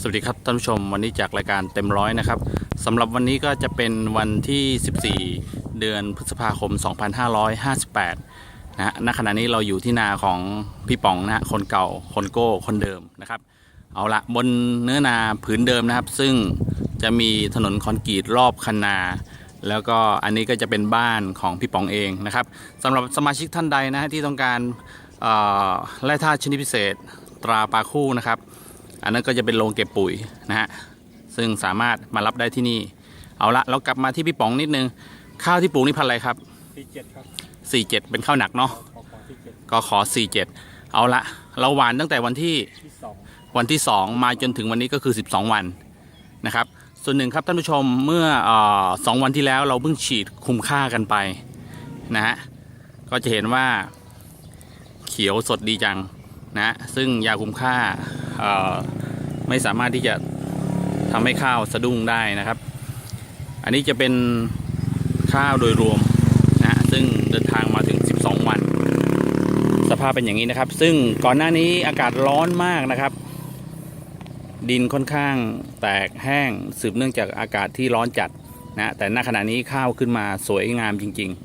สวัสดีครับท่านผู้ชมวันนี้จากรายการเต็มร้อยนะครับสำหรับวันนี้ก็จะเป็นวันที่ 14 เดือนพฤษภาคม 2558นะฮะณขณะนี้เราอยู่ที่นาของพี่ป๋องนะคนเก่าคนโก้คนเดิมนะครับ เอาละบนเนื้อนาผืนเดิมนะครับ ซึ่งจะมีถนนคอนกรีตรอบคันนา แล้วก็อันนี้ก็จะเป็นบ้านของพี่ป๋องเองนะครับสำหรับสมาชิกท่านใดนะที่ต้องการอ่อแร่ธาตุชนิดพิเศษตราปลาคู่นะครับ อันนั้นก็จะเป็นโรงเก็บปุ๋ยนะฮะซึ่งสามารถมารับได้ที่นี่ เอาละเรากลับมาที่พี่ป๋องนิดนึง ข้าวที่ปลูกนี่พันธุ์อะไรครับสี่เจ็ดครับ47เป็นข้าวหนักเนาะขอขอสี่เจ็ดก็ขอ47เอาละเราหวานตั้งแต่วันที่ที่สองวันที่2มาจนถึงวันนี้ก็คือ12วันนะครับ ส่วนหนึ่งครับท่านผู้ชมเมื่อเออสองวันที่แล้วเราเพิ่งฉีดคุมค่ากันไปนะฮะก็จะเห็นว่าเขียวสดดีจังนะซึ่งยาคุมค่าเอ่อ ไม่สามารถที่จะทำให้ข้าวสะดุ้งได้นะครับ อันนี้จะเป็นข้าวโดยรวมนะฮะซึ่งเดินทางมาถึง 12 วัน สภาพเป็นอย่างนี้นะครับ ซึ่งก่อนหน้านี้อากาศร้อนมากนะครับ ดินค่อนข้างแตกแห้งสืบเนื่องจากอากาศที่ร้อนจัดนะแต่ณขณะนี้ข้าวขึ้นมาสวยงามจริง ๆ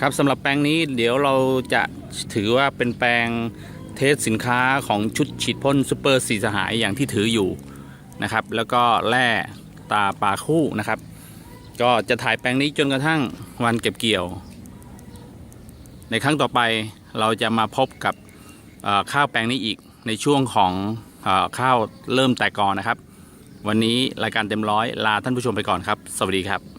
ครับสำหรับแปลงนี้เดี๋ยวเราจะถือว่าเป็นแปลง เทสสินค้าของชุดฉีดพ่นซูเปอร์สีสหายอย่างที่ถืออยู่นะครับ แล้วก็แร่ตาปลาคู่นะครับ ก็จะถ่ายแปลงนี้จนกระทั่งวันเก็บเกี่ยว ในครั้งต่อไปเราจะมาพบกับข้าวแปลงนี้อีกในช่วงของอข้าวเริ่มแตกกอนะครับ วันนี้รายการเต็มร้อยลาท่านผู้ชมไปก่อนครับ สวัสดีครับ